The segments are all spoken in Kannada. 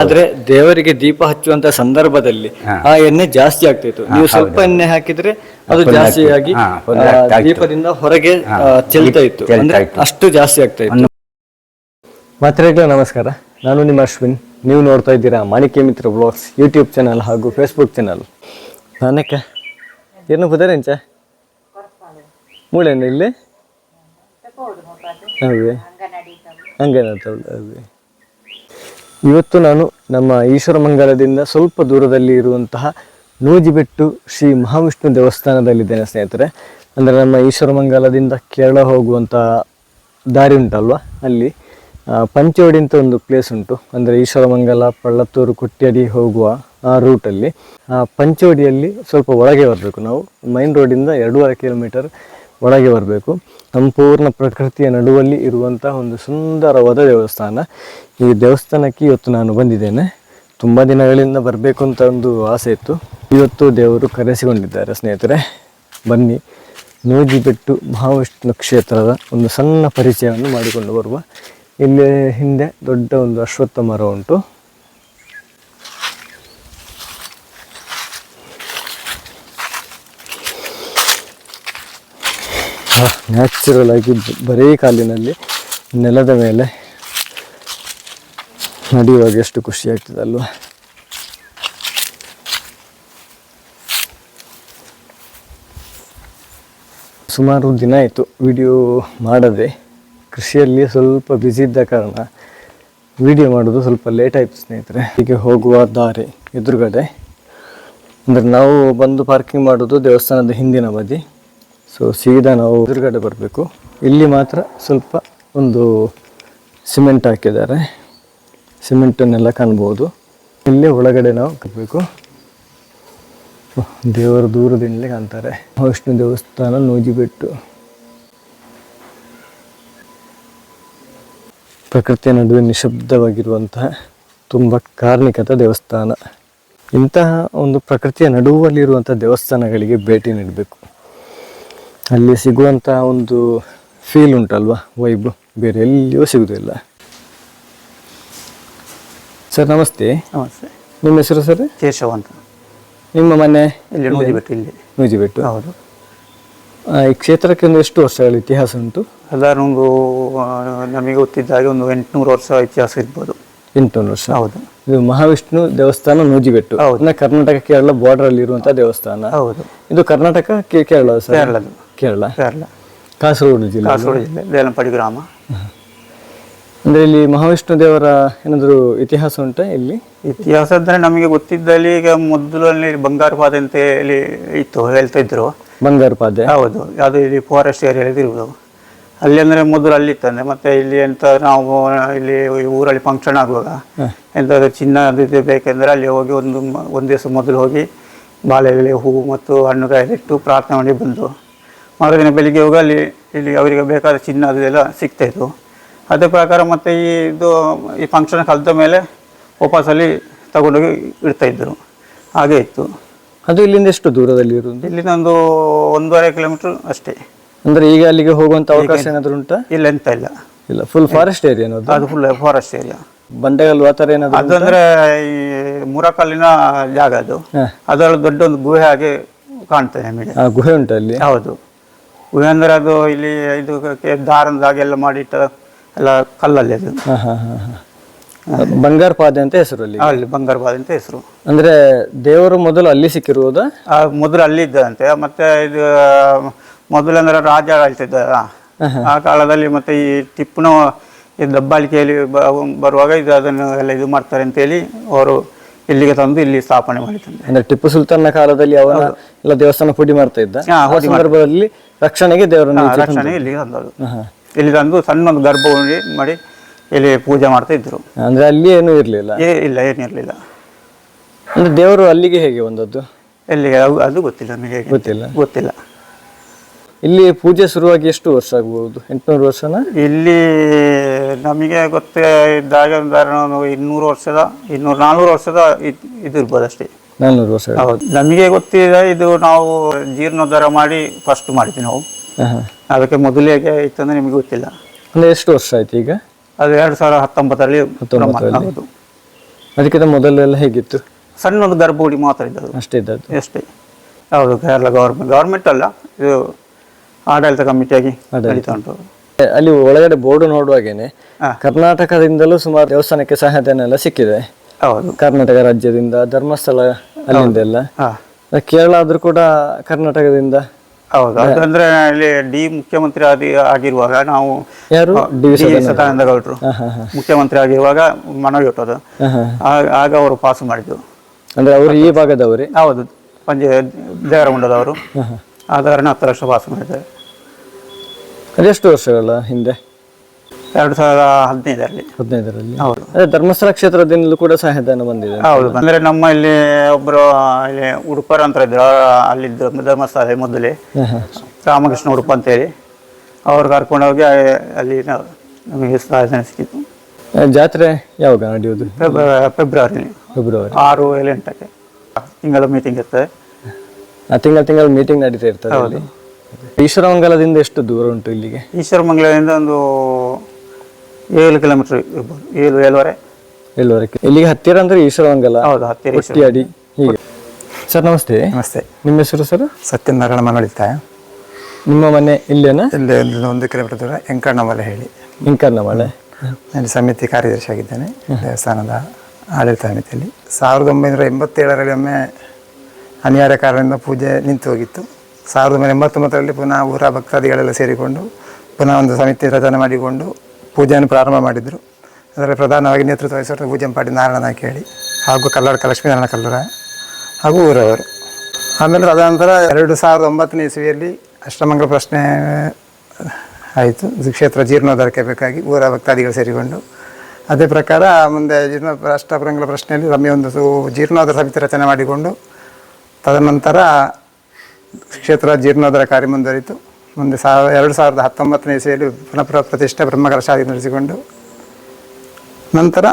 ಆದ್ರೆ ದೇವರಿಗೆ ದೀಪ ಹಚ್ಚುವಂತ ಸಂದರ್ಭದಲ್ಲಿ ಆ ಎಣ್ಣೆ ಜಾಸ್ತಿ ಆಗ್ತಿತ್ತು. ನೀವು ಸ್ವಲ್ಪ ಎಣ್ಣೆ ಹಾಕಿದ್ರೆ ಅದು ಜಾಸ್ತಿ ಆಗಿ ಆ, ದೀಪದಿಂದ ಹೊರಗೆ ಆ, ಚೆಲ್ತಾ ಇತ್ತು. ಅಂದ್ರೆ ಅಷ್ಟು ಜಾಸ್ತಿ ಆಗ್ತಾ ಇತ್ತು. ಮಾತ್ರೆಗಳ ನಮಸ್ಕಾರ. ನಾನು ನಿಮ್ಮ ಅಶ್ವಿನ್. ನೀವು ನೋಡ್ತಾ ಇದ್ದೀರಾ Manikya Mitra blogs YouTube channel ಹಾಗೂ ಫೇಸ್ಬುಕ್ ಚಾನಲ್ ನಾನಕ್ಕ ಏನು ಬುದರೆಂಚ ಮೂಳೆನ ಇಲ್ಲಿ? ಹೌದು. ಹಂಗೆ ಇವತ್ತು ನಾನು ನಮ್ಮ ಈಶ್ವರ ಮಂಗಲದಿಂದ ಸ್ವಲ್ಪ ದೂರದಲ್ಲಿ ಇರುವಂತಹ ನೂಜಿಬೆಟ್ಟು ಶ್ರೀ ಮಹಾವಿಷ್ಣು ದೇವಸ್ಥಾನದಲ್ಲಿದ್ದೇನೆ ಸ್ನೇಹಿತರೆ. ಅಂದರೆ ನಮ್ಮ ಈಶ್ವರ ಮಂಗಲದಿಂದ ಕೇರಳ ಹೋಗುವಂಥ ದಾರಿ ಉಂಟಲ್ವ? ಅಲ್ಲಿ ಪಂಚೋಡಿ ಅಂತ ಒಂದು ಪ್ಲೇಸ್ ಉಂಟು. ಅಂದರೆ ಈಶ್ವರ ಮಂಗಲ, ಪಳ್ಳತ್ತೂರು ಕುಟ್ಯಡಿ ಹೋಗುವ ಆ ರೂಟಲ್ಲಿ ಆ ಪಂಚೋಡಿಯಲ್ಲಿ ಸ್ವಲ್ಪ ಒಳಗೆ ಬರಬೇಕು ನಾವು. ಮೈನ್ ರೋಡಿಂದ ಎರಡೂವರೆ ಕಿಲೋಮೀಟರ್ ಒಳಗೆ ಬರಬೇಕು. ಸಂಪೂರ್ಣ ಪ್ರಕೃತಿಯ ನಡುವಲ್ಲಿ ಇರುವಂಥ ಒಂದು ಸುಂದರವಾದ ದೇವಸ್ಥಾನ. ಈ ದೇವಸ್ಥಾನಕ್ಕೆ ಇವತ್ತು ನಾನು ಬಂದಿದ್ದೇನೆ. ತುಂಬ ದಿನಗಳಿಂದ ಬರಬೇಕು ಅಂತ ಒಂದು ಆಸೆ ಇತ್ತು. ಇವತ್ತು ದೇವರು ಕರೆಸಿಕೊಂಡಿದ್ದಾರೆ, ಸ್ನೇಹಿತರೆ. ಬನ್ನಿ. ನೂಜಿಬೆಟ್ಟು ಮಹಾವಿಷ್ಣು ಕ್ಷೇತ್ರದ ಒಂದು ಸಣ್ಣ ಪರಿಚಯವನ್ನು ಮಾಡಿಕೊಂಡು ಬರುವ. ಇಲ್ಲಿ ಹಿಂದೆ ದೊಡ್ಡ ಒಂದು ಅಶ್ವತ್ಥ ಮರ ಉಂಟು. ನ್ಯಾಚುರಲ್ ಆಗಿ ಬರೀ ಕಾಲಿನಲ್ಲಿ ನೆಲದ ಮೇಲೆ ನಡೆಯುವಾಗ ಎಷ್ಟು ಖುಷಿ ಆಗ್ತದೆ ಅಲ್ವಾ? ಸುಮಾರು ದಿನ ಆಯಿತು ವಿಡಿಯೋ ಮಾಡದೆ, ಕೃಷಿಯಲ್ಲಿ ಸ್ವಲ್ಪ ಬ್ಯುಸಿ ಇದ್ದ ಕಾರಣ ವಿಡಿಯೋ ಮಾಡೋದು ಸ್ವಲ್ಪ ಲೇಟ್ ಆಯಿತು ಸ್ನೇಹಿತರೆ. ಹೀಗೆ ಹೋಗುವ ದಾರಿ ಎದುರುಗಡೆ. ಅಂದರೆ ನಾವು ಬಂದು ಪಾರ್ಕಿಂಗ್ ಮಾಡೋದು ದೇವಸ್ಥಾನದ ಹಿಂದಿನ ಬದಿ. ಸೊ ಸೀದಾ ನಾವು ಎದುರುಗಡೆ ಬರಬೇಕು. ಇಲ್ಲಿ ಮಾತ್ರ ಸ್ವಲ್ಪ ಒಂದು ಸಿಮೆಂಟ್ ಹಾಕಿದ್ದಾರೆ. ಸಿಮೆಂಟನ್ನೆಲ್ಲ ಕಾಣ್ಬೋದು. ಇಲ್ಲಿ ಒಳಗಡೆ ನಾವು ಕಟ್ಟಬೇಕು ದೇವರು ದೂರದಿಂದಲೇ ಕಾಣ್ತಾರೆ. ವಿಷ್ಣು ದೇವಸ್ಥಾನ ನೂಜಿಬೆಟ್ಟು ಪ್ರಕೃತಿಯ ನಡುವೆ ನಿಶಬ್ದವಾಗಿರುವಂತಹ ತುಂಬ ಕಾರ್ಣಿಕದ ದೇವಸ್ಥಾನ. ಇಂತಹ ಒಂದು ಪ್ರಕೃತಿಯ ನಡುವಲ್ಲಿರುವಂಥ ದೇವಸ್ಥಾನಗಳಿಗೆ ಭೇಟಿ ನೀಡಬೇಕು. ಅಲ್ಲಿ ಸಿಗುವಂಥ ಒಂದು ಫೀಲ್ ಉಂಟಲ್ವಾ? ವೈಬ್ ಬೇರೆ ಎಲ್ಲಿಯೂ ಸಿಗುವುದಿಲ್ಲ ಸರ್ ನಮಸ್ತೆ. ನಮಸ್ತೆ. ನಿಮ್ಮ ಹೆಸರು ಸರ್ ಕೇಶವ ಅಂತ. ನಿಮ್ಮ ಮನೆ? ಇಲ್ಲಿ ನೂಜಿಬೆಟ್ಟು ಇಲ್ಲಿ. ನೂಜಿಬೆಟ್ಟು. ಹೌದು. ಈ ಕ್ಷೇತ್ರಕ್ಕೆ ಒಂದು ಎಷ್ಟು ವರ್ಷಗಳ ಇತಿಹಾಸ ಉಂಟು? ಒಂದು ನಮಗೆ ಗೊತ್ತಿದ್ದ ಹಾಗೆ ಒಂದು ಎಂಟುನೂರು ವರ್ಷ ಇತಿಹಾಸ ಇರ್ಬೋದು. ಎಂಟುನೂರು ವರ್ಷ. ಹೌದು. ಇದು ಮಹಾವಿಷ್ಣು ದೇವಸ್ಥಾನ ನೂಜಿಬೆಟ್ಟು. ಕರ್ನಾಟಕ ಕೇರಳ ಬಾರ್ಡರ್ ಅಲ್ಲಿ ಇರುವಂತಹ ದೇವಸ್ಥಾನ. ಹೌದು. ಇದು ಕರ್ನಾಟಕ ಕೇರಳ ಸರ್ ಕೇರಳದು ಕೇರಳ? ಕೇರಳ. ಕಾಸರಗೋಡು ಜಿಲ್ಲೆ ಕಾಸರಗೋಡು ಜಿಲ್ಲೆ ದೇಲಂಪಾಡಿ ಗ್ರಾಮ. ಅಂದ್ರೆ ಇಲ್ಲಿ ಮಹಾವಿಷ್ಣು ದೇವರ ಏನಾದರೂ ಇತಿಹಾಸ ಉಂಟಾ ಇಲ್ಲಿ? ಇತಿಹಾಸ ಅಂದರೆ ನಮಗೆ ಗೊತ್ತಿದ್ದಲ್ಲಿ ಈಗ ಮೊದಲಲ್ಲಿ ಬಂಗಾರ ಪಾದೆ ಅಂತ ಹೇಳಿ ಇತ್ತು ಹೇಳ್ತಾ ಇದ್ರು. ಬಂಗಾರ ಪಾದೆ? ಹೌದು ಅದು ಇಲ್ಲಿ ಫಾರೆಸ್ಟ್ ಏರಿಯಾದಲ್ಲಿ ಇರುವುದು ಅಲ್ಲಿ ಅಂದ್ರೆ ಮೊದಲು ಅಲ್ಲಿ ಇತ್ತಂದ್ರೆ ಮತ್ತೆ ಇಲ್ಲಿ ಎಂತ ನಾವು ಇಲ್ಲಿ ಊರಲ್ಲಿ ಫಂಕ್ಷನ್ ಆಗುವಾಗ ಎಂತಾದ್ರು ಚಿನ್ನ ಅದು ಇದು ಬೇಕೆಂದ್ರೆ ಅಲ್ಲಿ ಹೋಗಿ ಒಂದು ಒಂದು ದಿವಸ ಮೊದಲು ಹೋಗಿ ಬಾಳೆ ಎಲೆ ಹೂವು ಮತ್ತು ಹಣ್ಣುಗಾಯಿ ಇಟ್ಟು ಪ್ರಾರ್ಥನೆ ಮಾಡಿ ಬಂದು ಮರುದಿನ ಬೆಳಿಗ್ಗೆ ಹೋಗಿ ಅಲ್ಲಿ ಇಲ್ಲಿ ಅವರಿಗೆ ಬೇಕಾದ ಚಿನ್ನ ಅದೆಲ್ಲ ಎಲ್ಲ ಸಿಗ್ತಾ ಇತ್ತು. ಅದೇ ಪ್ರಕಾರ ಮತ್ತೆ ಈ ಇದು ಈ ಫಂಕ್ಷನ್ ಕಲಿತ ಮೇಲೆ ವಾಪಸ್ಸಲ್ಲಿ ತಗೊಂಡೋಗಿ ಇಡ್ತಾ ಇದ್ದರು. ಹಾಗೆ ಇತ್ತು. ಅದು ಇಲ್ಲಿಂದ ಎಷ್ಟು ದೂರದಲ್ಲಿ ಇರುವುದು ಇಲ್ಲಿಂದ ಒಂದು ಒಂದೂವರೆ ಕಿಲೋಮೀಟರ್ ಅಷ್ಟೇ. ಅಂದ್ರೆ ಈಗ ಅಲ್ಲಿಗೆ ಹೋಗುವಂತ ಅವಕಾಶ ಏನಾದ್ರು ಉಂಟಾ? ಇಲ್ಲ ಎಂತ ಇಲ್ಲ. ಇಲ್ಲ ಫುಲ್ ಫಾರೆಸ್ಟ್ ಏರಿಯಾ ಅನ್ನೋದು ಅದು ಫುಲ್ ಫಾರೆಸ್ಟ್ ಏರಿಯಾ ಬಂಡೆಗಲ್ಲು ಆ ಥರ ಏನಾದ್ರು ಅದು ಅಂದ್ರೆ ಈ ಮುರಕಲ್ಲಿನ ಜಾಗ ಅದು. ಅದರಲ್ಲಿ ದೊಡ್ಡ ಒಂದು ಗುಹೆ ಹಾಗೆ ಕಾಣ್ತದೆ ನಮಗೆ. ಆ ಗುಹೆ ಉಂಟು ಅಲ್ಲಿ? ಹೌದು. ಅಂದ್ರೆ ಅದು ಇಲ್ಲಿ ಇದು ದಾರದಾಗೆಲ್ಲ ಮಾಡಿಟ್ಟ ಎಲ್ಲ ಕಲ್ಲಲ್ಲಿ ಅದು. ಬಂಗಾರ ಪಾದೆ ಅಂತ ಹೆಸರು ಅಲ್ಲಿ ಅಲ್ಲಿ ಬಂಗಾರಬಾದ್ ಅಂತ ಹೆಸರು. ಅಂದ್ರೆ ದೇವರು ಮೊದಲು ಅಲ್ಲಿ ಸಿಕ್ಕಿರುವುದ? ಆ ಮೊದಲು ಅಲ್ಲಿ ಇದ್ದಂತೆ ಮತ್ತೆ ಇದು ಮೊದಲಂದ್ರೆ ರಾಜ ಆಳ್ತಿದ್ದ ಆ ಕಾಲದಲ್ಲಿ ಮತ್ತೆ ಈ ಟಿಪ್ಪುನ ಈ ದಬ್ಬಾಳಿಕೆಯಲ್ಲಿ ಬರುವಾಗ ಇದು ಅದನ್ನು ಎಲ್ಲ ಇದು ಮಾಡ್ತಾರೆ ಅಂತೇಳಿ ಅವರು ಇಲ್ಲಿಗೆ ತಂದು ಇಲ್ಲಿ ಸ್ಥಾಪನೆ ಮಾಡಿದ್ದಾರೆ ಅಂದ್ರೆ ಟಿಪ್ಪು ಸುಲ್ತಾನ್ನ ಕಾಲದಲ್ಲಿ ಅವನ ಎಲ್ಲ ದೇವಸ್ಥಾನ ಪುಡಿ ಮಾಡ್ತಾ ಇದ್ದ. ಆ ಸಂದರ್ಭದಲ್ಲಿ ರಕ್ಷಣೆಗೆ ದೇವರನ್ನು ರಕ್ಷಣೆ ಇಲ್ಲಿಗೆ ತಂದದು ಹಾ. ಇಲ್ಲಿ ತಂದು ಸಣ್ಣ ಒಂದು ಗರ್ಭ ಉಂಡಿ ಮಾಡಿ ಇಲ್ಲಿ ಪೂಜೆ ಮಾಡ್ತಾ ಇದ್ರು. ಅಂದ್ರೆ ಅಲ್ಲಿ ಏನು ಇರ್ಲಿಲ್ಲ? ಏ ಇಲ್ಲ ಏನಿರಲಿಲ್ಲ ಅಂದ್ರೆ ದೇವರು ಅಲ್ಲಿಗೆ ಹೇಗೆ ಬಂದದ್ದು? ಎಲ್ಲಿಗೆ ಅದು- ಅದು ಗೊತ್ತಿಲ್ಲ ನಮಗೆ ಹೇಗೆ. ಗೊತ್ತಿಲ್ಲ. ಗೊತ್ತಿಲ್ಲ. ಇಲ್ಲಿ ಪೂಜೆ ಶುರುವಾಗಿ ಎಷ್ಟು ವರ್ಷ ಆಗ್ಬಹುದು ಎಂಟುನೂರು ವರ್ಷನ? ಇಲ್ಲಿ ನಮಗೆ ಗೊತ್ತೇ ಇದ್ದಾಗ ಒಂದು ಇನ್ನೂರು ವರ್ಷದ ಇನ್ನೂರು ನಾನ್ನೂರು ವರ್ಷದ ಇದ್- ಇದು ಇರ್ಬೋದು ಅಷ್ಟೇ. ನಾನ್ನೂರು ವರ್ಷ. ಹೌದು. ನಮಗೆ ಗೊತ್ತಿದೆ ಇದು ನಾವು ಜೀರ್ಣೋದ್ಧಾರ ಮಾಡಿ ಫಸ್ಟ್ ಮಾಡಿದ್ವಿ ನಾವು. ಹಾ. ಅದಕ್ಕೆ ಮೊದಲಿಗೆ ಇತ್ತಂದ್ರೆ ನಿಮಗೆ ಗೊತ್ತಿಲ್ಲ. ಅಂದ್ರೆ ಎಷ್ಟು ವರ್ಷ ಆಯ್ತು ಈಗ? ಅದು ಎರಡು ಸಾವಿರ ಹತ್ತೊಂಬತ್ತರಲ್ಲಿ ಹತ್ತೊಂಬತ್ತರಲ್ಲಿ. ಹೌದು. ಅದಕ್ಕಿಂತ ಮೊದಲೆಲ್ಲ ಹೇಗಿತ್ತು? ಸಣ್ಣ ಒಂದು ಗರ್ಭಗುಡಿ ಮಾತ್ರ ಇದ್ದದ್ದು. ಅಷ್ಟೇ ಇದ್ದದ್ದು. ಅಷ್ಟೇ. ಹೌದು ಕೇರಳ ಗೌರ್ಮೆಂಟ್ ಗೌರ್ಮೆಂಟ್ ಅಲ್ಲ ಇದು ಆಡಳಿತ ಕಮಿಟಿಯಾಗಿ ನಡೀತಾ ಉಂಟು. ಅಲ್ಲಿ ಒಳಗಡೆ ಬೋರ್ಡ್ ನೋಡುವಾಗೇನೆ. ಕರ್ನಾಟಕದಿಂದಲೂ ಸುಮಾರು ದೇವಸ್ಥಾನಕ್ಕೆ ಸಹಾಯಧನ ಎಲ್ಲ ಸಿಕ್ಕಿದೆ. ಹೌದು. ಕರ್ನಾಟಕ ರಾಜ್ಯದಿಂದ ಧರ್ಮಸ್ಥಳ ಅಲ್ಲಿಂದ ಎಲ್ಲ ಕೇರಳ ಆದ್ರೂ ಕೂಡ ಕರ್ನಾಟಕದಿಂದ. ಹೌದು. ಅದಂದ್ರೆ ಇಲ್ಲಿ ಡಿ ಮುಖ್ಯಮಂತ್ರಿ ಆದಿ ಆಗಿರುವಾಗ ನಾವು ಯಾರು? ಡಿ ಸದಾನಂದ ಗೌಡರು ಮುಖ್ಯಮಂತ್ರಿ ಆಗಿರುವಾಗ ಮನವಿ ಆಗ- ಆಗ ಅವರು ಪಾಸ್ ಮಾಡಿದ್ರು ಅಂದ್ರೆ ಅವರು ಈ ಭಾಗದವರೇ? ಹೌದು. ಪಂಜೆ ದೇವರಗುಂಡದವರು. ಆ ಕಾರಣ ಹತ್ತು ಲಕ್ಷ ಪಾಸ್ ಮಾಡಿದ್ದಾರೆ. ಅದೆಷ್ಟು ವರ್ಷಗಳ ಹಿಂದೆ? ಎರಡು ಸಾವಿರದ ಹದಿನೈದರಲ್ಲಿ. ಹದಿನೈದರಲ್ಲಿ. ಹೌದು. ಅದೇ ಧರ್ಮಸ್ಥಳ ಕ್ಷೇತ್ರದಿಂದಲೂ ಕೂಡ ಸಹಾಯಧನ ಬಂದಿದೆ ಹೌದು. ಅಂದ್ರೆ ನಮ್ಮ ಇಲ್ಲಿ ಒಬ್ಬರು ಇಲ್ಲಿ ಉಡುಪರ ಅಂತ ಇದ್ರು. ಅಲ್ಲಿದ್ದು ಧರ್ಮಸ್ಥಳ ಮೊದಲೇ. ರಾಮಕೃಷ್ಣ ಉಡುಪ ಅಂತೇಳಿ ಅವ್ರು ಕರ್ಕೊಂಡೋಗಿ ಅಲ್ಲಿ ನಾವು- ನಮಗೆ ಸಹಾಯಧನ ಸಿಕ್ಕಿತ್ತು. ಜಾತ್ರೆ ಯಾವಾಗ ನಡೆಯೋದು ಫೆಬ್ರ- ಫೆಬ್ರವರಿ ಫೆಬ್ರವರಿ. ಆರು ಏಳು ಎಂಟಕ್ಕೆ. ತಿಂಗಳ ಮೀಟಿಂಗ್ ಇರ್ತದೆ. ತಿಂಗಳ ತಿಂಗಳ ಮೀಟಿಂಗ್ ನಡೀತಾ ಇರ್ತದೆ ಅಲ್ಲಿ. ಈಶ್ವರಮಂಗಲದಿಂದ ಎಷ್ಟು ದೂರ ಉಂಟು ಇಲ್ಲಿಗೆ? ಈಶ್ವರ ಮಂಗಳದಿಂದ ಒಂದು ಏಳು ಕಿಲೋಮೀಟರ್ ಇರ್ಬೋದು. ಏಳು ಏಳುವರೆ. ಎಲ್ಲವರೆಗೆ ಇಲ್ಲಿಗೆ ಹತ್ತಿರ ಅಂದ್ರೆ ಈಶ್ವರಮಂಗಲ. ಹೌದು ಹತ್ತಿರ ಈಶ್ವರ ಕುಟ್ಟಿಯಾಡಿ ಹೀಗೆ. ಸರ್ ನಮಸ್ತೆ. ನಮಸ್ತೆ. ನಿಮ್ಮ ಹೆಸರು ಸರ್? ಸತ್ಯನಾರಾಯಣ ಮನೋಳಿತಾಯ ನಿಮ್ಮ ಮನೆ ಇಲ್ಲೇನಾ ಇಲ್ಲಿ ಒಂದು ಒಂದು ಕಿಲೋಮೀಟರ್ ದೂರ ಎಂಕಣ್ಣಮಲೆ ಹೇಳಿ. ಇಂಕರ್ನ ಮಳೆ ನಾನು ಸಮಿತಿ ಕಾರ್ಯದರ್ಶಿ ಆಗಿದ್ದೇನೆ. ದೇವಸ್ಥಾನದ ಆಡಳಿತ ಸಮಿತಿಯಲ್ಲಿ. ಸಾವಿರದ ಒಂಬೈನೂರ ಎಂಬತ್ತೇಳರಲ್ಲಿ ಒಮ್ಮೆ ಅನಿವಾರ್ಯ ಕಾರಣದಿಂದ ಪೂಜೆ ನಿಂತು ಹೋಗಿತ್ತು. ಸಾವಿರದ ಒಂಬೈನೂರ ಎಂಬತ್ತೊಂಬತ್ತರಲ್ಲಿ ಪುನಃ ಊರ ಭಕ್ತಾದಿಗಳೆಲ್ಲ ಸೇರಿಕೊಂಡು ಪುನಃ ಒಂದು ಸಮಿತಿ ರಚನೆ ಮಾಡಿಕೊಂಡು ಪೂಜೆಯನ್ನು ಪ್ರಾರಂಭ ಮಾಡಿದರು. ಅದರಲ್ಲಿ ಪ್ರಧಾನವಾಗಿ ನೇತೃತ್ವ ವಹಿಸಿದ ಪೂಜಂಪಾಡಿ ನಾರಾಯಣ ಕೇಳಿ ಹಾಗೂ ಕಲ್ಲಡ ಲಕ್ಷ್ಮೀನಾರಾಯಣ ಕಲ್ಲರ ಹಾಗೂ ಊರವರು. ಆಮೇಲೆ ತದನಂತರ ಎರಡು ಸಾವಿರದ ಒಂಬತ್ತನೇ ಇಸವಿಯಲ್ಲಿ ಅಷ್ಟಮಂಗಲ ಪ್ರಶ್ನೆ ಆಯಿತು. ಕ್ಷೇತ್ರ ಜೀರ್ಣೋದ್ಧಾರಕ್ಕೆ ಬೇಕಾಗಿ ಊರ ಭಕ್ತಾದಿಗಳು ಸೇರಿಕೊಂಡು. ಅದೇ ಪ್ರಕಾರ ಮುಂದೆ ಜೀರ್ಣ, ಅಷ್ಟಮಂಗಲ ಪ್ರಶ್ನೆಯಲ್ಲಿ ಒಂದು ಜೀರ್ಣೋದ್ಧಾರ ಸಮಿತಿ ರಚನೆ ಮಾಡಿಕೊಂಡು ತದನಂತರ ಕ್ಷೇತ್ರ ಜೀರ್ಣೋದ್ಧಾರ ಕಾರ್ಯ ಮುಂದುವರಿತು. ಮುಂದೆ ಸಾವಿರ ಎರಡು ಸಾವಿರದ ಹತ್ತೊಂಬತ್ತನೇ ಇಸೆಯಲ್ಲಿ ಪುನಃ ಪ್ರ- ಪ್ರತಿಷ್ಠೆ ಬ್ರಹ್ಮಕಲಶಾದಿ ನಡೆಸಿಕೊಂಡು ನಂತರ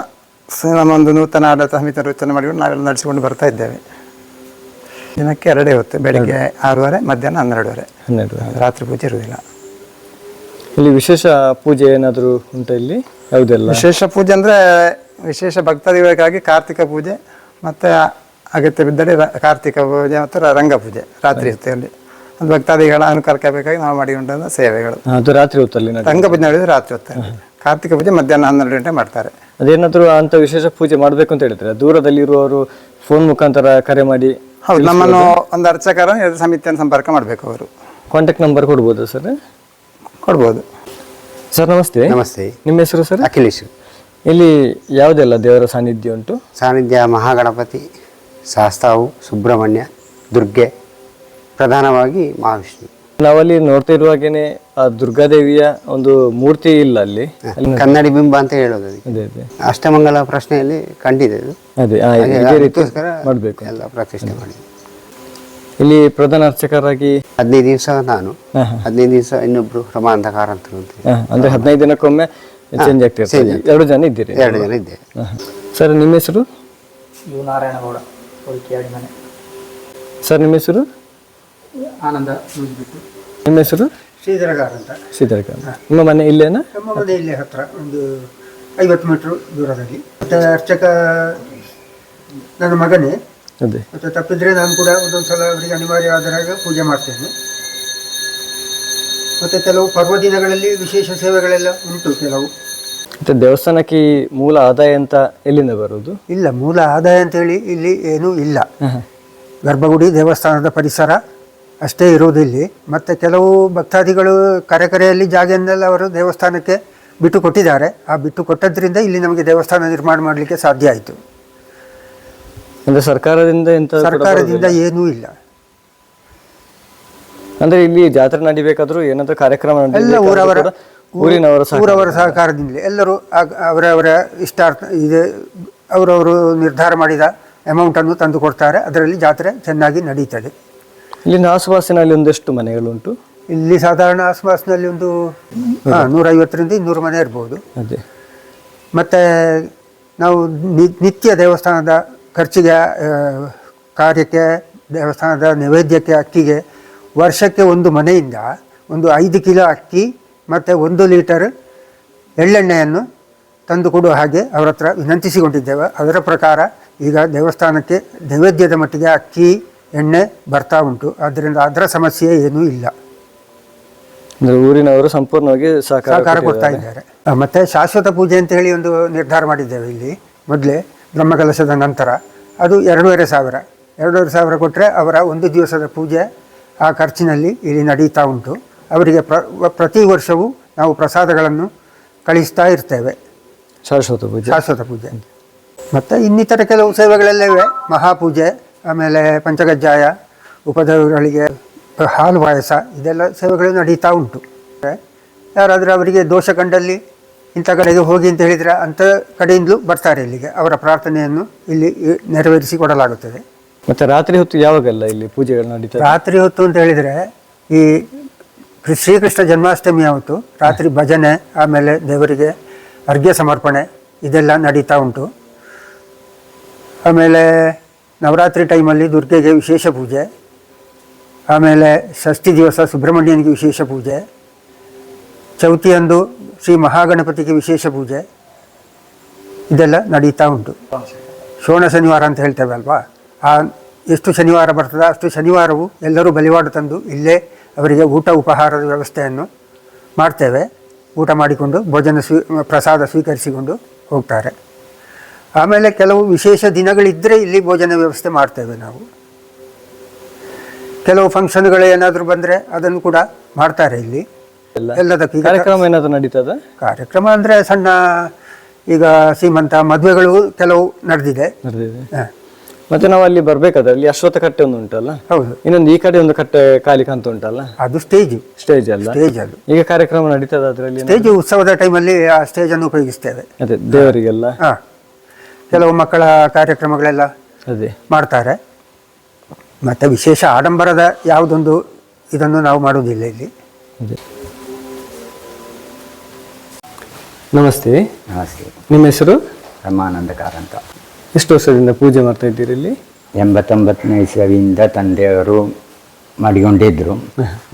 ನಮ್ಮೊಂದು ನೂತನ ಆಡಳಿತ ಸಮಿತಿ ರಚನೆ ಮಾಡಿಕೊಂಡು ನಾವೆಲ್ಲ ನಡೆಸಿಕೊಂಡು ಬರ್ತಾ ಇದ್ದೇವೆ. ದಿನಕ್ಕೆ ಎರಡೇ ಹೊತ್ತು ಬೆಳಿಗ್ಗೆ ಆರೂವರೆ ಮಧ್ಯಾಹ್ನ ಹನ್ನೆರಡುವರೆ. ಹನ್ನೆರಡು ರಾತ್ರಿ ಪೂಜೆ ಇರುವುದಿಲ್ಲ. ಇಲ್ಲಿ ವಿಶೇಷ ಪೂಜೆ ಏನಾದರೂ ಉಂಟು ಇಲ್ಲಿ? ಯಾವುದೆಲ್ಲ? ವಿಶೇಷ ಪೂಜೆ ಅಂದರೆ ವಿಶೇಷ ಭಕ್ತಾದಿಗಳಿಗಾಗಿ ಕಾರ್ತಿಕ ಪೂಜೆ ಮತ್ತು ಅಗತ್ಯ ಬಿದ್ದರೆ ರ- ಕಾರ್ತಿಕ ಪೂಜೆ ಮತ್ತು ರ- ರಂಗ ಪೂಜೆ ರಾತ್ರಿ ಹೊತ್ತಲ್ಲಿ. ಅದು ಭಕ್ತಾದಿಗಳ ಅನುಕೂಲಕ್ಕೆ ಬೇಕಾಗಿ ನಾವು ಮಾಡಿಕೊಂಡ ಸೇವೆಗಳು. ಅದು ರಾತ್ರಿ ಹೊತ್ತಲ್ಲಿ ನಡೆ ರಂಗ ಪೂಜೆ ನಡೆಯೋದು ರಾತ್ರಿ ಹೊತ್ತಲ್ಲಿ. ಕಾರ್ತಿಕ ಪೂಜೆ ಮಧ್ಯಾಹ್ನ ಹನ್ನೆರಡು ಗಂಟೆ ಮಾಡ್ತಾರೆ. ಅದೇನಾದರೂ ಅಂತ ವಿಶೇಷ ಪೂಜೆ ಮಾಡಬೇಕು ಅಂತ ಹೇಳಿದ್ರೆ ದೂರದಲ್ಲಿ ಇರುವವರು ಫೋನ್ ಮುಖಾಂತರ ಕರೆ ಮಾಡಿ ಹೌದು ನಮ್ಮನ್ನು ಒಂದು ಅರ್ಚಕರ ಎರಡು ಸಮಿತಿಯನ್ನು ಸಂಪರ್ಕ ಮಾಡಬೇಕು ಅವರು. ಕಾಂಟ್ಯಾಕ್ಟ್ ನಂಬರ್ ಕೊಡ್ಬೋದು ಸರ್ ಕೊಡ್ಬೋದು. ಸರ್ ನಮಸ್ತೆ. ನಮಸ್ತೆ. ನಿಮ್ಮ ಹೆಸರು ಸರ್ ಅಖಿಲೇಶ್. ಇಲ್ಲಿ ಯಾವುದೆಲ್ಲ ದೇವರ ಸಾನ್ನಿಧ್ಯ ಉಂಟು? ಸಾನ್ನಿಧ್ಯ ಮಹಾಗಣಪತಿ. ಶಾಸ್ತಾವು ಸುಬ್ರಹ್ಮಣ್ಯ ದುರ್ಗೆ ಪ್ರಧಾನವಾಗಿ ಮಹಾವಿಷ್ಣು. ನಾವಲ್ಲಿ ನೋಡ್ತಾ ಇರುವಾಗೇನೆ ಆ ದುರ್ಗಾದೇವಿಯ ಒಂದು ಮೂರ್ತಿ ಇಲ್ಲ ಅಲ್ಲಿ. ಕನ್ನಡಿ ಬಿಂಬ ಅಂತ ಹೇಳೋದು ಅದಕ್ಕೆ. ಅದೇ ಅದೇ. ಅಷ್ಟಮಂಗಲ ಪ್ರಶ್ನೆಯಲ್ಲಿ ಕಂಡಿದೆ ಅದು ಅದೇ ಆ, ಹಾಗೆ ಇದೇ ರೀತಿ ಅದಕ್ಕೋಸ್ಕರ ಮಾಡಬೇಕು. ಎಲ್ಲ ಪ್ರತಿಷ್ಠೆ ಮಾಡಿ ಇಲ್ಲಿ ಪ್ರಧಾನ ಅರ್ಚಕರಾಗಿ ಹದಿನೈದು ದಿವಸ ನಾನು. ಹಾ, ಹಾ. ಹದಿನೈದು ದಿವಸ ಇನ್ನೊಬ್ರು ರಮಾಂಧಕಾರ ಅಂತ ಅಂದ್ರೆ ಹದಿನೈದು ದಿನಕ್ಕೊಮ್ಮೆ ಚೇಂಜ್ ಆಗ್ತಿರ್ತೀವಿ ಎರಡು ಜನ ಇದ್ದೀರಿ ಎರಡು ಜನ ಇದ್ದೇವೆ. ಸರ್ ನಿಮ್ಮ ಹೆಸರು? ಯು ನಾರಾಯಣಗೌಡ. ಮನೆ. ಸರ್ ನಿಮ್ಮ ಹೆಸರು? ಆನಂದ ನಿಮ್ಮ ಹೆಸರು? ಶ್ರೀಧರಗಾರ್ ಅಂತ. ಶ್ರೀಧರಗಾರ್. ನಿಮ್ಮ ಮನೆ ಇಲ್ಲೇನಾ? ನಮ್ಮ ಮನೆ ಇಲ್ಲೇ ಹತ್ರ ಒಂದು ಐವತ್ತು ಮೀಟ್ರ್ ದೂರದಲ್ಲಿ. ಮತ್ತು ಅರ್ಚಕ ನನ್ನ ಮಗನೇ. ಅದೇ. ಮತ್ತು ತಪ್ಪಿದ್ರೆ ನಾನು ಕೂಡ ಒಂದೊಂದು ಸಲ ಅವರಿಗೆ ಅನಿವಾರ್ಯ ಆದಾಗ ಪೂಜೆ ಮಾಡ್ತೇನೆ. ಮತ್ತು ಕೆಲವು ಪರ್ವ ದಿನಗಳಲ್ಲಿ ವಿಶೇಷ ಸೇವೆಗಳೆಲ್ಲ ಉಂಟು ಕೆಲವು. ಮತ್ತೆ ದೇವಸ್ಥಾನಕ್ಕೆ ಈ ಮೂಲ ಆದಾಯ ಅಂತ ಎಲ್ಲಿಂದ ಬರುವುದು? ಇಲ್ಲ ಮೂಲ ಆದಾಯ ಅಂತ ಹೇಳಿ ಇಲ್ಲಿ ಏನೂ ಇಲ್ಲ. ಗರ್ಭಗುಡಿ ದೇವಸ್ಥಾನದ ಪರಿಸರ ಅಷ್ಟೇ ಇರೋದು ಇಲ್ಲಿ. ಮತ್ತೆ ಕೆಲವು ಭಕ್ತಾದಿಗಳು ಕರೆಕರೆಯಲ್ಲಿ ಜಾಗೆಯನ್ನೆಲ್ಲ ಅವರು ದೇವಸ್ಥಾನಕ್ಕೆ ಬಿಟ್ಟು ಕೊಟ್ಟಿದ್ದಾರೆ. ಆ ಬಿಟ್ಟು ಕೊಟ್ಟದ್ರಿಂದ ಇಲ್ಲಿ ನಮಗೆ ದೇವಸ್ಥಾನ ನಿರ್ಮಾಣ ಮಾಡಲಿಕ್ಕೆ ಸಾಧ್ಯ ಆಯಿತು. ಅಂದ್ರೆ ಸರ್ಕಾರದಿಂದ ಎಂತ ಸರ್ಕಾರದಿಂದ ಏನೂ ಇಲ್ಲ. ಅಂದ್ರೆ ಇಲ್ಲಿ ಜಾತ್ರೆ ನಡಿಬೇಕಾದ್ರೂ ಏನಾದ್ರೂ ಕಾರ್ಯಕ್ರಮ ಎಲ್ಲ ಊರವರ ಊರಿನವರ ಊರವರ ಸಹಕಾರದಿಂದ ಎಲ್ಲರೂ ಅವರವರ ಇಷ್ಟಾರ್ಥ ಇದೆ ಅವರವರು ನಿರ್ಧಾರ ಮಾಡಿದ ಅಮೌಂಟನ್ನು ತಂದು ಕೊಡ್ತಾರೆ. ಅದರಲ್ಲಿ ಜಾತ್ರೆ ಚೆನ್ನಾಗಿ ನಡೀತದೆ. ಇಲ್ಲಿನ ಆಸುಪಾಸಿನಲ್ಲಿ ಒಂದಷ್ಟು ಮನೆಗಳುಂಟು? ಇಲ್ಲಿ ಸಾಧಾರಣ ಆಸುಪಾಸಿನಲ್ಲಿ ಒಂದು ನೂರೈವತ್ತರಿಂದ ಇನ್ನೂರು ಮನೆ ಇರ್ಬೋದು. ಅದೇ. ಮತ್ತು ನಾವು ನಿತ್ಯ ದೇವಸ್ಥಾನದ ಖರ್ಚಿಗೆ ಕಾರ್ಯಕ್ಕೆ ದೇವಸ್ಥಾನದ ನೈವೇದ್ಯಕ್ಕೆ ಅಕ್ಕಿಗೆ ವರ್ಷಕ್ಕೆ ಒಂದು ಮನೆಯಿಂದ ಒಂದು ಐದು ಕಿಲೋ ಅಕ್ಕಿ ಮತ್ತು ಒಂದು ಲೀಟರ್ ಎಳ್ಳೆಣ್ಣೆಯನ್ನು ತಂದು ಕೊಡುವ ಹಾಗೆ ಅವರ ಹತ್ರ ವಿನಂತಿಸಿಕೊಂಡಿದ್ದೇವೆ. ಅದರ ಪ್ರಕಾರ ಈಗ ದೇವಸ್ಥಾನಕ್ಕೆ ನೈವೇದ್ಯದ ಮಟ್ಟಿಗೆ ಅಕ್ಕಿ ಎಣ್ಣೆ ಬರ್ತಾ ಉಂಟು. ಆದ್ದರಿಂದ ಅದರ ಸಮಸ್ಯೆ ಏನೂ ಇಲ್ಲ. ಊರಿನವರು ಸಂಪೂರ್ಣವಾಗಿ ಸಹಕಾರ ಕೊಡ್ತಾ ಇದ್ದಾರೆ. ಮತ್ತು ಮತ್ತೆ ಶಾಶ್ವತ ಪೂಜೆ ಅಂತ ಹೇಳಿ ಒಂದು ನಿರ್ಧಾರ ಮಾಡಿದ್ದೇವೆ ಇಲ್ಲಿ. ಮೊದಲೇ ಬ್ರಹ್ಮಕಲಶದ ನಂತರ. ಅದು ಎರಡೂವರೆ ಸಾವಿರ. ಎರಡೂವರೆ ಸಾವಿರ ಕೊಟ್ಟರೆ ಅವರ ಒಂದು ದಿವಸದ ಪೂಜೆ ಆ ಖರ್ಚಿನಲ್ಲಿ ಇಲ್ಲಿ ನಡೀತಾ ಉಂಟು. ಅವರಿಗೆ ಪ್ರ ಪ್ರತಿ ವರ್ಷವೂ ನಾವು ಪ್ರಸಾದಗಳನ್ನು ಕಳಿಸ್ತಾ ಇರ್ತೇವೆ. ಶಾಶ್ವತ ಪೂಜೆ. ಶಾಶ್ವತ ಪೂಜೆ. ಮತ್ತು ಇನ್ನಿತರ ಕೆಲವು ಸೇವೆಗಳೆಲ್ಲ ಇವೆ. ಮಹಾಪೂಜೆ ಆಮೇಲೆ ಪಂಚಗಜ್ಜಾಯ ಉಪದೇವಗಳಿಗೆ ಹಾಲು ಪಾಯಸ ಇದೆಲ್ಲ ಸೇವೆಗಳು ನಡೀತಾ ಉಂಟು. ಯಾರಾದರೂ ಅವರಿಗೆ ದೋಷ ಕಂಡಲ್ಲಿ ಇಂಥ ಕಡೆಗೆ ಹೋಗಿ ಅಂತ ಹೇಳಿದರೆ ಅಂಥ ಕಡೆಯಿಂದಲೂ ಬರ್ತಾರೆ ಇಲ್ಲಿಗೆ. ಅವರ ಪ್ರಾರ್ಥನೆಯನ್ನು ಇಲ್ಲಿ ನೆರವೇರಿಸಿ ಕೊಡಲಾಗುತ್ತದೆ ಮತ್ತು ರಾತ್ರಿ ಹೊತ್ತು ಯಾವಾಗೆಲ್ಲ ಇಲ್ಲಿ ಪೂಜೆಗಳು ನಡೀತಾರೆ ರಾತ್ರಿ ಹೊತ್ತು ಅಂತ ಹೇಳಿದರೆ ಈ ಶ್ರೀಕೃಷ್ಣ ಜನ್ಮಾಷ್ಟಮಿ ಆವತ್ತು, ರಾತ್ರಿ ಭಜನೆ, ಆಮೇಲೆ ದೇವರಿಗೆ ಅರ್ಘ್ಯ ಸಮರ್ಪಣೆ, ಇದೆಲ್ಲ ನಡೀತಾ ಉಂಟು. ಆಮೇಲೆ ನವರಾತ್ರಿ ಟೈಮಲ್ಲಿ ದುರ್ಗೆಗೆ ವಿಶೇಷ ಪೂಜೆ. ಆಮೇಲೆ ಷಷ್ಠಿ ದಿವಸ ಸುಬ್ರಹ್ಮಣ್ಯನಿಗೆ ವಿಶೇಷ ಪೂಜೆ. ಚೌತಿಯಂದು ಶ್ರೀ ಮಹಾಗಣಪತಿಗೆ ವಿಶೇಷ ಪೂಜೆ. ಇದೆಲ್ಲ ನಡೀತಾ ಉಂಟು. ಶೋಣ ಶನಿವಾರ ಅಂತ ಹೇಳ್ತೇವೆ ಅಲ್ವಾ? ಆ, ಎಷ್ಟು ಶನಿವಾರ ಬರ್ತದೆ ಅಷ್ಟು ಶನಿವಾರವು ಎಲ್ಲರೂ ಬಲಿವಾಡು ತಂದು ಇಲ್ಲೇ ಅವರಿಗೆ ಊಟ ಉಪಹಾರದ ವ್ಯವಸ್ಥೆಯನ್ನು ಮಾಡ್ತೇವೆ. ಊಟ ಮಾಡಿಕೊಂಡು ಭೋಜನ ಸ್ವೀ ಪ್ರಸಾದ ಸ್ವೀಕರಿಸಿಕೊಂಡು ಹೋಗ್ತಾರೆ. ಆಮೇಲೆ ಕೆಲವು ವಿಶೇಷ ದಿನಗಳಿದ್ದರೆ ಇಲ್ಲಿ ಭೋಜನ ವ್ಯವಸ್ಥೆ ಮಾಡ್ತೇವೆ ನಾವು. ಕೆಲವು ಫಂಕ್ಷನ್ಗಳು ಏನಾದರೂ ಬಂದರೆ ಅದನ್ನು ಕೂಡ ಮಾಡ್ತಾರೆ ಇಲ್ಲಿ. ಎಲ್ಲದಕ್ಕೂ ಕಾರ್ಯಕ್ರಮ ಏನಾದರೂ ನಡೀತದೆ? ಕಾರ್ಯಕ್ರಮ ಅಂದರೆ ಸಣ್ಣ ಈಗ ಸೀಮಂತ ಮದುವೆಗಳು ಕೆಲವು ನಡೆದಿದೆ. ನಡೆದಿದೆ. ಹ, ಮತ್ತೆ ನಾವು ಅಲ್ಲಿ ಬರ್ಬೇಕಾದ್ರೆ ಅಲ್ಲಿ ಅಶ್ವತ್ಥ ಕಟ್ಟೆ ಒಂದು ಉಂಟಲ್ಲ? ಹೌದು. ಇನ್ನೊಂದು ಈ ಕಡೆ ಒಂದು ಕಟ್ಟೆ ಕಾಲಿಕ ಅಂತ ಉಂಟಲ್ಲ? ಅದು ಸ್ಟೇಜ್ ಸ್ಟೇಜ್ ಅಲ್ಲ? ಸ್ಟೇಜ್ ಅದು. ಈಗ ಕಾರ್ಯಕ್ರಮ ನಡೀತದೆ ಅದರಲ್ಲಿ ಸ್ಟೇಜ್ ಉತ್ಸವದ ಟೈಮಲ್ಲಿ ಆ ಸ್ಟೇಜನ್ನು ಉಪಯೋಗಿಸ್ತೇವೆ. ಅದೇ ದೇವರಿಗೆಲ್ಲ? ಹಾಂ. ಕೆಲವು ಮಕ್ಕಳ ಕಾರ್ಯಕ್ರಮಗಳೆಲ್ಲ ಅದೇ. ಮಾಡ್ತಾರೆ. ಮತ್ತೆ ವಿಶೇಷ ಆಡಂಬರದ ಯಾವುದೊಂದು ಇದನ್ನು ನಾವು ಮಾಡುವುದಿಲ್ಲ ಇಲ್ಲಿ. ಅದೇ. ನಮಸ್ತೆ. ನಮಸ್ತೆ. ನಿಮ್ಮ ಹೆಸರು? ರಮಾನಂದ ಕಾರಂತ. ಎಷ್ಟು ವರ್ಷದಿಂದ ಪೂಜೆ ಮಾಡ್ತಾ ಇದ್ದೀರಿ ಇಲ್ಲಿ? ಎಂಬತ್ತೊಂಬತ್ತನೇ ಇಸವಿಯಿಂದ ತಂದೆಯವರು ಮಾಡಿಕೊಂಡಿದ್ದರು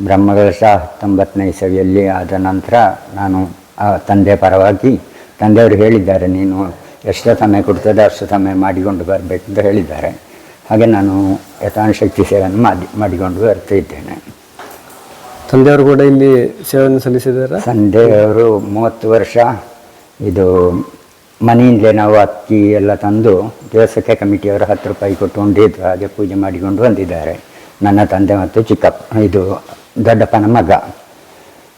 ಬ್ರಹ್ಮಕಲಶ ಹತ್ತೊಂಬತ್ತನೇ ಇಸವಿಯಲ್ಲಿ ಆದ ನಂತರ ನಾನು ಆ ತಂದೆ ಪರವಾಗಿ ತಂದೆಯವರು ಹೇಳಿದ್ದಾರೆ ನೀನು ಎಷ್ಟು ಸಮಯ ಕೊಡ್ತದೆ ಅಷ್ಟು ಸಮಯ ಮಾಡಿಕೊಂಡು ಬರಬೇಕು ಅಂತ ಹೇಳಿದ್ದಾರೆ. ಹಾಗೆ ನಾನು ಯಥಾಶಕ್ತಿ ಸೇವೆಯನ್ನು ಮಾಡಿ ಮಾಡಿಕೊಂಡು ಬರ್ತಾ ಇದ್ದೇನೆ. ತಂದೆಯವರು ಕೂಡ ಇಲ್ಲಿ ಸೇವೆಯನ್ನು ಸಲ್ಲಿಸಿದ್ದಾರೆ? ತಂದೆಯವರು ಮೂವತ್ತು ವರ್ಷ ಇದು ಮನೆಯಿಂದಲೇ ನಾವು ಅಕ್ಕಿ ಎಲ್ಲ ತಂದು ದೇವಸ್ಥಕ್ಕೆ ಕಮಿಟಿಯವರು ಹತ್ತು ರೂಪಾಯಿ ಕೊಟ್ಟು ಉಂಡಿದ್ದು ಹಾಗೆ ಪೂಜೆ ಮಾಡಿಕೊಂಡು ಬಂದಿದ್ದಾರೆ. ನನ್ನ ತಂದೆ ಮತ್ತು ಚಿಕ್ಕಪ್ಪ ಇದು ದೊಡ್ಡಪ್ಪನ ಮಗ.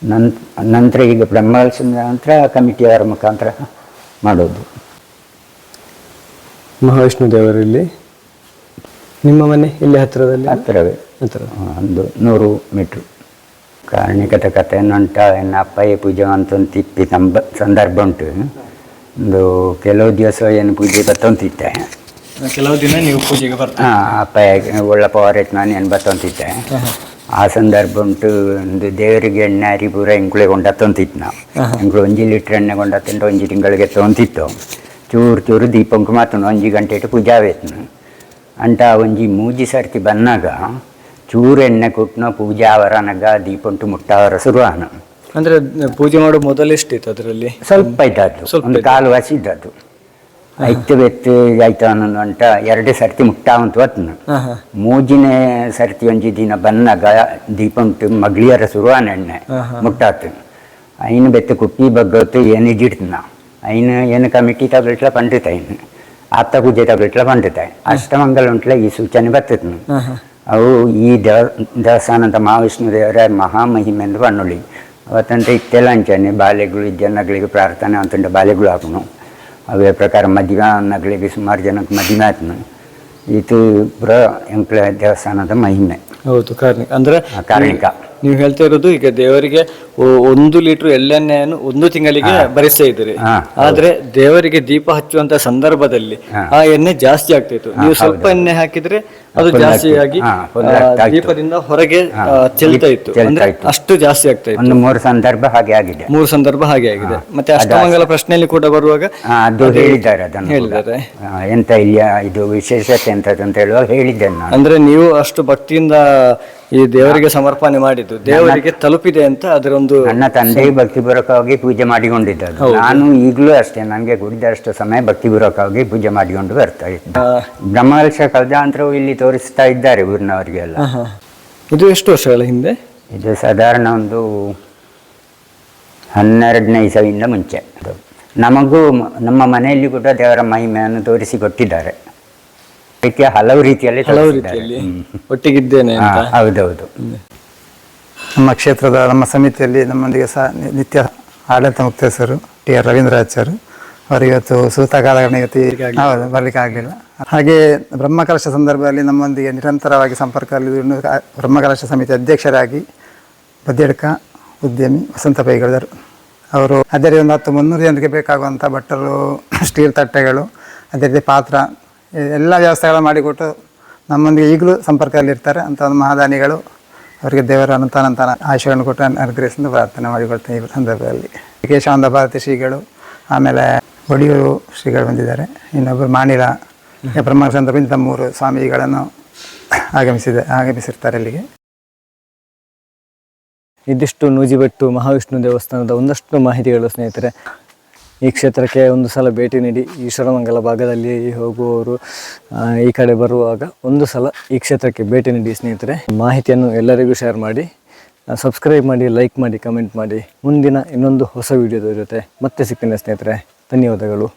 ನನ್ ನಂತರ ಈಗ ಬ್ರಹ್ಮಕಲಶದ ನಂತರ ಕಮಿಟಿಯವರ ಮುಖಾಂತರ ಮಾಡೋದು. ಮಹಾವಿಷ್ಣು ದೇವರಲ್ಲಿ ನಿಮ್ಮ ಮನೆ ಇಲ್ಲಿ ಹತ್ತಿರದಲ್ಲಿ? ಹತ್ತಿರವೇ. ಹತ್ತಿರ. ಒಂದು ನೂರು ಮೀಟ್ರ್. ಕಾರಣಿಕತೆ ನಂಟ ಎನ್ನ ಅಪ್ಪಯ್ಯ ಪೂಜೆ ಅಂತ ಒಂದು ತಿಪ್ಪಿ ಸಂಬ ಸಂದರ್ಭ ಉಂಟು. ಒಂದು ಕೆಲವು ದಿವಸ ಏನು ಪೂಜೆ ಬರ್ತಂತಿದ್ದೆ ಕೆಲವು ದಿನ ನೀವು ಪೂಜೆಗೆ ಬರ್ತ ಹಾಂ ಅಪ್ಪ ಒಳ್ಳೆ ಪವರ್ ಐತೆ ನಾನು ಏನು ಬತ್ತೊಂತಿದ್ದೆ ಆ ಸಂದರ್ಭ ಉಂಟು ಒಂದು ದೇವರಿಗೆ ಎಣ್ಣೆ ಅರಿ ಪೂರ ಎಂಕುಳೆ ಕೊಂಡತ್ತಂತಿತ್ತು ನಾವು. ಎಂಕುಳು ಒಂಜಿ ಲೀಟ್ರ್ ಎಣ್ಣೆ ಕೊಂಡತ್ತಂಡು ಒಂಜಿ ತಿಂಗಳಿಗೆ ತೊಂತಿತ್ತು. ಚೂರು ಚೂರು ದೀಪಂಕು ಮಾತನು ಒಂಜಿ ಗಂಟೆ ಇಟ್ಟು ಪೂಜಾ ಆವೇತನು ಅಂಟ ಒಂಜಿ ಮೂಜಿ ಸರ್ತಿ ಬಂದಾಗ ಚೂರು ಎಣ್ಣೆ ಕೊಟ್ಟನೋ ಪೂಜಾ ಆವರನಗ ದೀಪ ಉಂಟು ಮುಟ್ಟಾವರ ಶುರುವಾನ. ಅಂದ್ರೆ ಪೂಜೆ ಮಾಡೋ ಮೊದಲು ಎಷ್ಟಿತ್ತು ಅದರಲ್ಲಿ? ಸ್ವಲ್ಪ ಇದ್ದದ್ದು ಒಂದು ಕಾಲು ವಾಸಿ ಇದ್ದದ್ದು. ಐತು ಬೆತ್ತು ಆಯ್ತು ಅನ್ನೋದು ಅಂತ ಎರಡು ಸರ್ತಿ ಮುಟ್ಟಾವಂತ ಅಂತ ಹಾ ಹಾ. ಮೂಜಿನೇ ಸರ್ತಿ ಒಂಜಿ ದಿನ ಬಂದಾಗ ದೀಪ ಉಂಟು ಮಗಳಿಯರ ಶುರುವಾನ ಎಣ್ಣೆ ಮುಟ್ಟಾತು. ಐನು ಬೆತ್ತ ಕುಪ್ಪಿ ಬಗ್ಗತ್ತು ಏನು ಇಜಿಡ್ತನ ಐನು ಏನು ಕಮಿಟಿ ತಗೊಳ್ಟ್ಲ ಪಂಡಿತ ಐನು ಆತ ಪೂಜೆ ತಗೊಳ್ಟ್ಲ ಪಂಡಿತ. ಅಷ್ಟಮಂಗಲ ಉಂಟ್ಲ ಈ ಸೂಚನೆ ಬರ್ತದೆ ಅವು ಈ ದೇವ ದೇವಸ್ಥಾನದ ಮಹಾವಿಷ್ಣು ದೇವರ ಮಹಾಮಹಿಮೆ ಎಂದು ಪಣ್ಣುಳಿ ಅವತ್ತಂತ ಇತ್ತೆಲ್ಲ ಅಂಚಾನೆ ಬಾಲೆಗಳು ಜನಗಳಿಗೆ ಪ್ರಾರ್ಥನೆ ಅಂತಂಡ ಬಾಲೆಗಳು ಹಾಕುನು. ಅವೇ ಪ್ರಕಾರ ಮದುವೆ ನಗಳಿಗೆ ಸುಮಾರು ಜನಕ್ಕೆ ಮದುವೆ ಆಯ್ತು ಇದು ಪುರ ಎಂಕ್ಲ ದೇವಸ್ಥಾನದ ಮಹಿಮೆ. ಹೌದು ಕಾರ್ಣಿಕ. ಅಂದ್ರೆ ಕಾರ್ಣಿಕ. ನೀವು ಹೇಳ್ತಾ ಇರೋದು ಈಗ ದೇವರಿಗೆ ಒಂದು ಲೀಟರ್ ಎಳ್ಳೆಣ್ಣೆಯನ್ನು ಒಂದು ತಿಂಗಳಿಗೆ ಬರಿಸ್ತಾ ಇದ್ದಾರೆ. ಆದ್ರೆ ದೇವರಿಗೆ ದೀಪ ಹಚ್ಚುವಂತ ಸಂದರ್ಭದಲ್ಲಿ ಆ ಎಣ್ಣೆ ಜಾಸ್ತಿ ಆಗ್ತಿತ್ತು. ನೀವು ಸ್ವಲ್ಪ ಎಣ್ಣೆ ಹಾಕಿದ್ರೆ ಅದು ಜಾಸ್ತಿ ಆಗಿ. ದೀಪದಿಂದ ಹೊರಗೆ ಚೆಲ್ತಾ ಇತ್ತು. ಅಂದ್ರೆ ಅಷ್ಟು ಜಾಸ್ತಿ ಆಗ್ತಾ ಇತ್ತು. ಮೂರು ಸಂದರ್ಭ ಹಾಗೆ ಆಗಿದೆ. ಮೂರು ಸಂದರ್ಭ ಹಾಗೆ ಆಗಿದೆ. ಮತ್ತೆ ಅಷ್ಟಮಂಗಲ ಪ್ರಶ್ನೆಯಲ್ಲಿ ಕೂಡ ಬರುವಾಗ ಅದು ಹೇಳಿದ್ದಾರೆ ಅದನ್ನು ಹೇಳಿದ್ದಾರೆ. ಎಂತ ಇಲ್ಲ ಇದು ವಿಶೇಷತೆ ಎಂತದಂತ ಅಂತ ಹೇಳುವಾಗ ಹೇಳಿದ್ದೇನೆ ನಾನು. ಅಂದ್ರೆ ನೀವು ಅಷ್ಟು ಭಕ್ತಿಯಿಂದ ಈ ದೇವರಿಗೆ ಸಮರ್ಪಣೆ ಮಾಡಿದ್ದು. ದೇವರಿಗೆ ತಲುಪಿದೆ ಅಂತ ಅದರ ಒಂದು ನನ್ನ ತಂದೆ ಭಕ್ತಿಪೂರ್ವಕವಾಗಿ ಪೂಜೆ ಮಾಡಿಕೊಂಡಿದ್ದದ್ದು. ನಾನು ಈಗಲೂ ಅಷ್ಟೇ ನನಗೆ ಗುಡಿದಷ್ಟು ಸಮಯ ಭಕ್ತಿಪೂರ್ವಕವಾಗಿ ಪೂಜೆ ಮಾಡಿಕೊಂಡು ಬರ್ತಾ ಇದ್ದೆ. ಬ್ರಹ್ಮವರ್ಷ ಕಲ್ದಾಂತರವು ಇಲ್ಲಿ ತೋರಿಸ್ತಾ ಇದ್ದಾರೆ ಊರಿನವರಿಗೆಲ್ಲ. ಇದು ಎಷ್ಟು ವರ್ಷಗಳ ಹಿಂದೆ? ಇದು ಸಾಧಾರಣ ಒಂದು ಹನ್ನೆರಡನೇ ಇಸವಿಯಿಂದ ಮುಂಚೆ. ನಮಗೂ ನಮ್ಮ ಮನೆಯಲ್ಲಿ ಕೂಡ ದೇವರ ಮಹಿಮೆಯನ್ನು ತೋರಿಸಿ ಕೊಟ್ಟಿದ್ದಾರೆ. ರೀತಿಯ ಹಲವು ರೀತಿಯಲ್ಲಿ ಹಲವು. ರೀತಿಯಲ್ಲಿ. ಒಟ್ಟಿಗಿದ್ದೇನೆ ಹೌದೌದು. ನಮ್ಮ ಕ್ಷೇತ್ರದ ನಮ್ಮ ಸಮಿತಿಯಲ್ಲಿ ನಮ್ಮೊಂದಿಗೆ ಸಹ ನಿತ್ಯ ಆಡಳಿತ ಮುಕ್ತೇಶ್ವರು ಟಿ ಆರ್ ರವೀಂದ್ರಾಚಾರ್ಯರು ಅವರು ಇವತ್ತು ಸೂತ ಕಾಲ ಹೌದು ಬರಲಿಕ್ಕೆ ಆಗಲಿಲ್ಲ ಹಾಗೆ ಬ್ರಹ್ಮಕಲಶ ಸಂದರ್ಭದಲ್ಲಿ ನಮ್ಮೊಂದಿಗೆ ನಿರಂತರವಾಗಿ ಸಂಪರ್ಕದಲ್ಲಿ ಬ್ರಹ್ಮಕಲಶ ಸಮಿತಿ ಅಧ್ಯಕ್ಷರಾಗಿ ಬದ್ದೆಡ್ಕ ಉದ್ಯಮಿ ವಸಂತ ಪೈಗಳದರು ಅವರು. ಅದೇ ರೀತಿ ಒಂದು ಹತ್ತು ಮುನ್ನೂರು ಜನರಿಗೆ ಬೇಕಾಗುವಂಥ ಬಟ್ಟಲು ಸ್ಟೀಲ್ ತಟ್ಟೆಗಳು ಅದೇ ರೀತಿ ಪಾತ್ರ ಎಲ್ಲ ವ್ಯವಸ್ಥೆಗಳು ಮಾಡಿಕೊಟ್ಟು ನಮ್ಮೊಂದಿಗೆ ಈಗಲೂ ಸಂಪರ್ಕದಲ್ಲಿರ್ತಾರೆ. ಅಂತ ಒಂದು ಮಹಾದಾನಿಗಳು ಅವರಿಗೆ ದೇವರ ಅನಂತಾನಂತ ಆಶಯವನ್ನು ಕೊಟ್ಟು ಅನುಗ್ರಹಿಸಿದ ಪ್ರಾರ್ಥನೆ ಮಾಡಿಕೊಳ್ತೇನೆ ಈ ಸಂದರ್ಭದಲ್ಲಿ. ಕೇಶವಾನಂದ ಭಾರತಿ ಶ್ರೀಗಳು, ಆಮೇಲೆ ಒಡಿಯೂರು ಶ್ರೀಗಳು ಬಂದಿದ್ದಾರೆ. ಇನ್ನೊಬ್ಬರು ಮಾಣಿಲ ಬ್ರಹ್ಮ ಸಂದರ್ಭದಿಂದ ಮೂರು ಸ್ವಾಮಿಗಳನ್ನು ಆಗಮಿಸಿದೆ, ಆಗಮಿಸಿರ್ತಾರೆ ಅಲ್ಲಿಗೆ ಇದಿಷ್ಟು ನೂಜಿಬೆಟ್ಟು ಮಹಾವಿಷ್ಣು ದೇವಸ್ಥಾನದ ಒಂದಷ್ಟು ಮಾಹಿತಿಗಳು ಸ್ನೇಹಿತರೆ ಈ ಕ್ಷೇತ್ರಕ್ಕೆ ಒಂದು ಸಲ ಭೇಟಿ ನೀಡಿ ಈಶ್ವರಮಂಗಲ ಭಾಗದಲ್ಲಿ ಹೋಗುವವರು ಈ ಕಡೆ ಬರುವಾಗ ಒಂದು ಸಲ ಈ ಕ್ಷೇತ್ರಕ್ಕೆ ಭೇಟಿ ನೀಡಿ ಸ್ನೇಹಿತರೆ. ಮಾಹಿತಿಯನ್ನು ಎಲ್ಲರಿಗೂ ಶೇರ್ ಮಾಡಿ ಸಬ್ಸ್ಕ್ರೈಬ್ ಮಾಡಿ ಲೈಕ್ ಮಾಡಿ ಕಮೆಂಟ್ ಮಾಡಿ. ಮುಂದಿನ ಇನ್ನೊಂದು ಹೊಸ ವಿಡಿಯೋದ ಜೊತೆ ಮತ್ತೆ ಸಿಕ್ಕಿನ ಸ್ನೇಹಿತರೆ. ಧನ್ಯವಾದಗಳು.